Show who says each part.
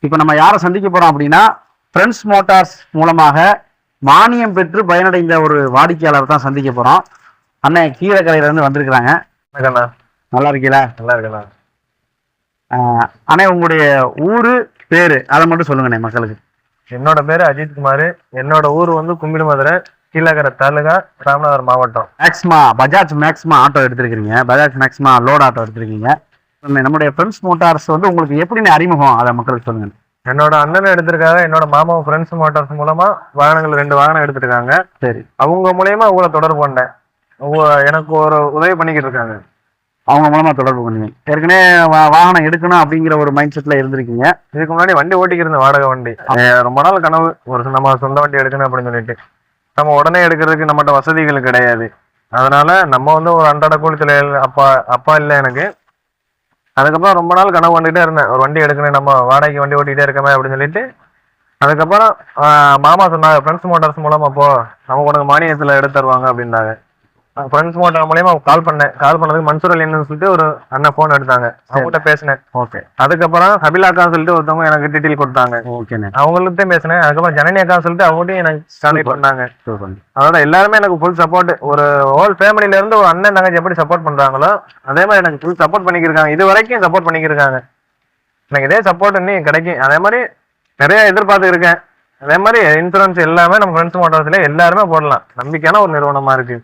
Speaker 1: இப்போ நம்ம யாரை சந்திக்க போறோம் அப்படின்னா ஃப்ரெண்ட்ஸ் மோட்டார்ஸ் மூலமாக மானியம் பெற்று பயனடைந்த ஒரு வாடிக்கையாளர் தான் சந்திக்க போறோம். அண்ணன் கீழக்கரையில இருந்து வந்திருக்கிறாங்க. நல்லா இருக்கீங்களா?
Speaker 2: நல்லா இருக்கண்ணா.
Speaker 1: ஆஹ் அண்ணே உங்களுடைய ஊரு பேரு அதை மட்டும் சொல்லுங்கண்ணே மக்களுக்கு.
Speaker 2: என்னோட பேரு அஜித் குமார். என்னோட ஊர் வந்து கும்பிடுமதுரை கீழக்கரை தாலுகா ராமநாதபுரம் மாவட்டம்.
Speaker 1: மேக்ஸ்மா பஜாஜ் மேக்ஸ்மா ஆட்டோ எடுத்திருக்கிறீங்க. பஜாஜ் மேக்ஸ்மா லோட் ஆட்டோ எடுத்திருக்கீங்க. நம்முடைய ஃப்ரெண்ட்ஸ் மோட்டார்ஸ் வந்து உங்களுக்கு எப்படின்னு அறிமுகம் அதை மக்களுக்கு சொல்லுங்க.
Speaker 2: என்னோட அண்ணன் எடுத்திருக்காங்க என்னோட மாமா ஃப்ரெண்ட்ஸ் மோட்டார்ஸ் மூலமா வாகனங்கள் ரெண்டு வாகனம் எடுத்திருக்காங்க.
Speaker 1: சரி.
Speaker 2: அவங்க மூலியமா உங்களை தொடர்பு கொண்டேன். உங்க- எனக்கு ஒரு உதவி பண்ணிக்கிட்டு இருக்காங்க.
Speaker 1: அவங்க மூலமா தொடர்பு பண்ணுவீங்க ஏற்கனவே வாகனம் எடுக்கணும் அப்படிங்கிற ஒரு மைண்ட் செட்ல இருந்திருக்கீங்க.
Speaker 2: இதுக்கு முன்னாடி வண்டி ஓட்டிக்கிருந்த வாடகை வண்டி. ரொம்ப நாள் கனவு. ஒரு நம்ம சொந்த வண்டி எடுக்கணும் அப்படின்னு சொல்லிட்டு. நம்ம உடனே எடுக்கிறதுக்கு நம்மகிட்ட வசதிகள் கிடையாது. அதனால நம்ம வந்து ஒரு அன்றாட கூலி தொழில் அப்பா அப்பா இல்லை எனக்கு. அதுக்கப்புறம் ரொம்ப நாள் கனவு வந்துட்டே இருந்தேன். ஒரு வண்டி எடுக்கணும் நம்ம வாடகைக்கு வண்டி ஓட்டிகிட்டே இருக்கமே அப்படின்னு சொல்லிட்டு. அதுக்கப்புறம் மாமா சொன்னாங்க ஃப்ரெண்ட்ஸ் மோட்டார்ஸ் மூலமாக போ. நம்ம உனக்கு மானியத்தில் எடுத்து தருவாங்க அப்படின்னாங்க. ஃப்ரெண்ட்ஸ் மோட்டார் மூலியமா கால் பண்ணேன். கால் பண்ணதுக்கு மன்சூர் அலின்னு சொல்லிட்டு ஒரு அண்ணன் ஃபோன் எடுத்தாங்க. அவங்ககிட்ட பேசினேன்.
Speaker 1: ஓகே
Speaker 2: அதுக்கப்புறம் ஹபிலாக்கான்னு சொல்லிட்டு ஒருத்தவங்க எனக்கு டீட்டெயில் கொடுத்தாங்க.
Speaker 1: ஓகேண்ணே
Speaker 2: அவங்கள்ட்ட பேசினேன். அதுக்கப்புறம் ஜனனி அக்கா சொல்லிட்டு அவங்கள்ட்டையும் எனக்கு கான்டாக்ட் பண்ணாங்க. அதோட எல்லாருமே எனக்கு ஃபுல் சப்போர்ட் ஒரு ஹோல் ஃபேமிலில இருந்து ஒரு அண்ணன் தங்கச்சி எப்படி சப்போர்ட் பண்றாங்களோ அதே மாதிரி எனக்கு ஃபுல் சப்போர்ட் பண்ணிக்கிருக்காங்க. இது வரைக்கும் சப்போர்ட் பண்ணிக்கிருக்காங்க. எனக்கு இதே சப்போர்ட் இன்னும் கிடைக்கும். அதே மாதிரி நிறைய எதிர்பார்த்து இருக்கேன் அதே மாதிரி இன்சூரன்ஸ் எல்லாமே நம்ம ஃப்ரெண்ட்ஸ் மோட்டார்ஸ்ல எல்லாருமே போடலாம். நம்பிக்கையான ஒரு நிறுவனமா இருக்கு.